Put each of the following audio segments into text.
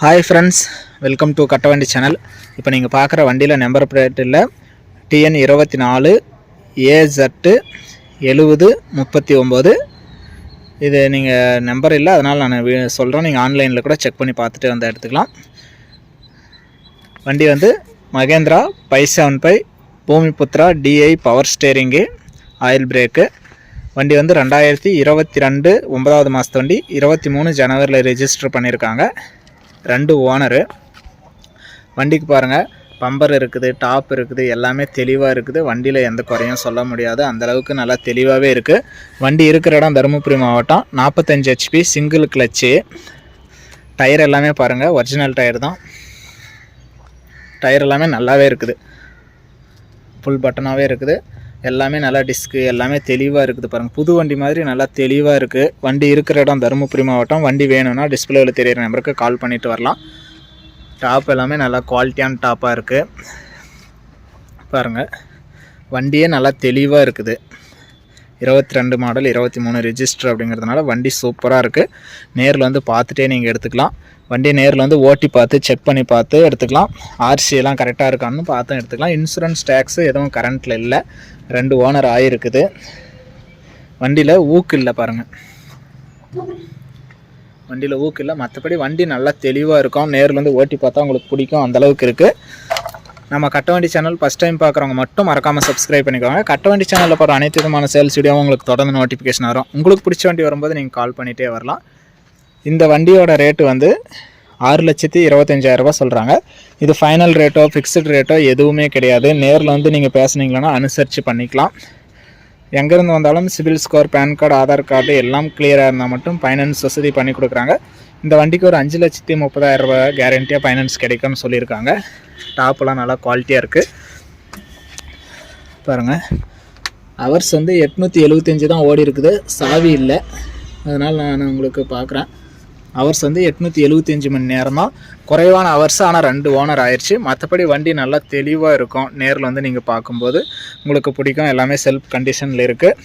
Hi friends welcome to கட்ட வண்டி channel இப்போ நீங்கள் பார்க்குற வண்டியில் நம்பர் பிளேட் இல்லை. டிஎன் இருபத்தி நாலு ஏஜட்டு எழுபது முப்பத்தி ஒம்பது. இது நீங்கள் நம்பர் இல்லை அதனால் நான் சொல்கிறேன் நீங்கள் ஆன்லைனில் கூட செக் பண்ணி பார்த்துட்டு வந்து எடுத்துக்கலாம். வண்டி வந்து Mahindra five seven five Bhoomiputra DI power steering oil brake வண்டி வந்து ரெண்டாயிரத்தி இருபத்தி ரெண்டு ஒன்பதாவது மாதத்து வண்டி இருபத்தி மூணு ஜனவரியில் ரெஜிஸ்டர் பண்ணியிருக்காங்க ரெண்டு ஓனரு. வண்டிக்கு பாருங்கள் பம்பர் இருக்குது டாப் இருக்குது எல்லாமே தெளிவாக இருக்குது. வண்டியில் எந்த குறையும் சொல்ல முடியாது. அந்தளவுக்கு நல்லா தெளிவாகவே இருக்குது வண்டி இருக்கிற இடம் தருமபுரி மாவட்டம். நாற்பத்தஞ்சு ஹெச்பி சிங்கிள் கிளச்சு டயர் எல்லாமே பாருங்கள் ஒரிஜினல் டயர் தான். டயர் எல்லாமே நல்லாவே இருக்குது. ஃபுல் பட்டனாகவே இருக்குது. எல்லாமே நல்லா டிஸ்க்கு எல்லாமே தெளிவாக இருக்குது பாருங்கள் புது வண்டி மாதிரி நல்லா தெளிவாக இருக்குது வண்டி இருக்கிற இடம் தருமபுரி மாவட்டம். வண்டி வேணும்னா டிஸ்பிளேவில் தெரியிற நம்பருக்கு கால் பண்ணிவிட்டு வரலாம். டாப் எல்லாமே நல்லா குவாலிட்டியான டாப்பாக இருக்குது பாருங்கள் வண்டியே நல்லா தெளிவாக இருக்குது. இருபத்தி ரெண்டு மாடல் இருபத்தி மூணு ரிஜிஸ்டர் அப்படிங்கிறதுனால வண்டி சூப்பராக இருக்குது நேரில் வந்து பார்த்துட்டே நீங்கள் எடுத்துக்கலாம். வண்டி நேரில் வந்து ஓட்டி பார்த்து செக் பண்ணி பார்த்து எடுத்துக்கலாம். ஆர்சியெல்லாம் கரெக்டாக இருக்கான்னு பார்த்தும் எடுத்துக்கலாம். இன்சூரன்ஸ் டேக்ஸு எதுவும் கரண்ட்டில் இல்லை. ரெண்டு ஓனர் ஆகிருக்குது வண்டியில் ஊக்கு இல்லை பாருங்கள் வண்டியில் ஊக்கு இல்லை. மற்றபடி வண்டி நல்லா தெளிவாக இருக்கும். நேரில் வந்து ஓட்டி பார்த்தா உங்களுக்கு பிடிக்கும். அந்தளவுக்கு இருக்குது நம்ம கட்டவண்டி சேனல் ஃபஸ்ட் டைம் பார்க்குறவங்க மட்டும் மறக்காமல் சப்ஸ்கிரைப் பண்ணிக்கோங்க. கட்டவண்டி சேனலில் போகிற அனைத்து விதமான சேல்ஸ் வீடியோவும் உங்களுக்கு தொடர்ந்து நோட்டிஃபிகேஷன் வரும். உங்களுக்கு பிடிச்ச வண்டி வரும்போது நீங்கள் கால் பண்ணிகிட்டே வரலாம். இந்த வண்டியோட ரேட்டு வந்து ஆறு லட்சத்தி இருபத்தஞ்சாயிரரூபா சொல்கிறாங்க இது ஃபைனல் ரேட்டோ ஃபிக்ஸ்டு ரேட்டோ எதுவுமே கிடையாது. நேரில் வந்து நீங்கள் பேசுனீங்கன்னா அனுசரித்து பண்ணிக்கலாம். எங்கேருந்து வந்தாலும் CIBIL score PAN card Aadhaar card எல்லாம் கிளியராக இருந்தால் மட்டும் ஃபைனான்ஸ் வசதி பண்ணி கொடுக்குறாங்க. இந்த வண்டிக்கு ஒரு அஞ்சு லட்சத்தி முப்பதாயிரம் ரூபாய் கேரண்டியாக ஃபைனான்ஸ் கிடைக்கும்னு சொல்லியிருக்காங்க. டாப்லாம் நல்லா குவாலிட்டியாக இருக்குது பாருங்கள் ஹவர்ஸ் வந்து எட்நூற்றி எழுபத்தஞ்சு தான் ஓடி இருக்குது. சாவி இல்லை. அதனால் நான் உங்களுக்கு பார்க்குறேன் அவர்ஸ் வந்து எட்நூற்றி எழுபத்தஞ்சு மணி நேரம் தான். குறைவான ஹவர்ஸ் ஆனால் ரெண்டு ஓனர் ஆயிடுச்சு மற்றபடி வண்டி நல்லா தெளிவாக இருக்கும். நேரில் வந்து நீங்கள் பார்க்கும்போது உங்களுக்கு பிடிக்கும். எல்லாமே செல்ஃப் கண்டிஷனில் இருக்குது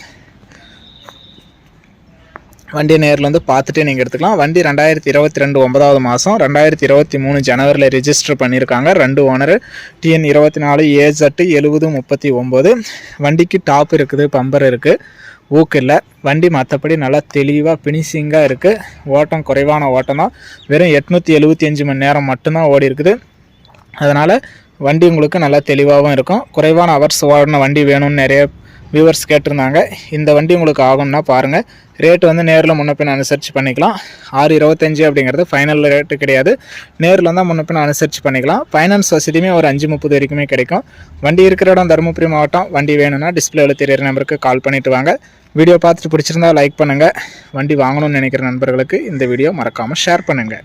வண்டியை நேரில் வந்து பார்த்துட்டே நீங்கள் எடுத்துக்கலாம். வண்டி ரெண்டாயிரத்தி இருபத்தி ரெண்டு ஒன்பதாவது மாதம் ரெண்டாயிரத்தி இருபத்தி மூணு ஜனவரியில் ரிஜிஸ்டர் பண்ணியிருக்காங்க. ரெண்டு ஓனர் டிஎன் இருபத்தி நாலு ஏஜட்டு எழுபது முப்பத்தி ஒம்பது வண்டிக்கு டாப் இருக்குது பம்பர் இருக்குது ஊக்கு இல்லை. வண்டி மற்றபடி நல்லா தெளிவாக ஃபினிஷிங்காக இருக்குது ஓட்டம் குறைவான ஓட்டம் தான். வெறும் எட்நூற்றி எழுபத்தி அஞ்சு மணி நேரம் மட்டும்தான் ஓடி இருக்குது. அதனால் வண்டி உங்களுக்கு நல்லா தெளிவாகவும் இருக்கும். குறைவான ஹவர்ஸ் ஓடின வண்டி வேணும்னு நிறைய வியூவர்ஸ் கேட்டிருந்தாங்க. இந்த வண்டி உங்களுக்கு ஆகும்னா பாருங்கள் ரேட்டு வந்து நேரில் முன்னப்பின் அனுசரித்து பண்ணிக்கலாம். ஆறு இருபத்தஞ்சி அப்படிங்கிறது ஃபைனல் ரேட்டு கிடையாது. நேரில் தான் முன்னப்பின் அனுசரித்து பண்ணிக்கலாம். ஃபைனான்ஸ் வசதியுமே ஒரு அஞ்சு முப்பது வரைக்குமே கிடைக்கும். வண்டி இருக்கிற இடம் தருமபுரி மாவட்டம். வண்டி வேணும்னா டிஸ்பிளேவில் தெரியிற நம்பருக்கு கால் பண்ணிவிட்டு வாங்க. வீடியோ பார்த்துட்டு பிடிச்சிருந்தா லைக் பண்ணுங்கள் வண்டி வாங்கணும்னு நினைக்கிற நண்பர்களுக்கு இந்த வீடியோ மறக்காமல் ஷேர் பண்ணுங்கள்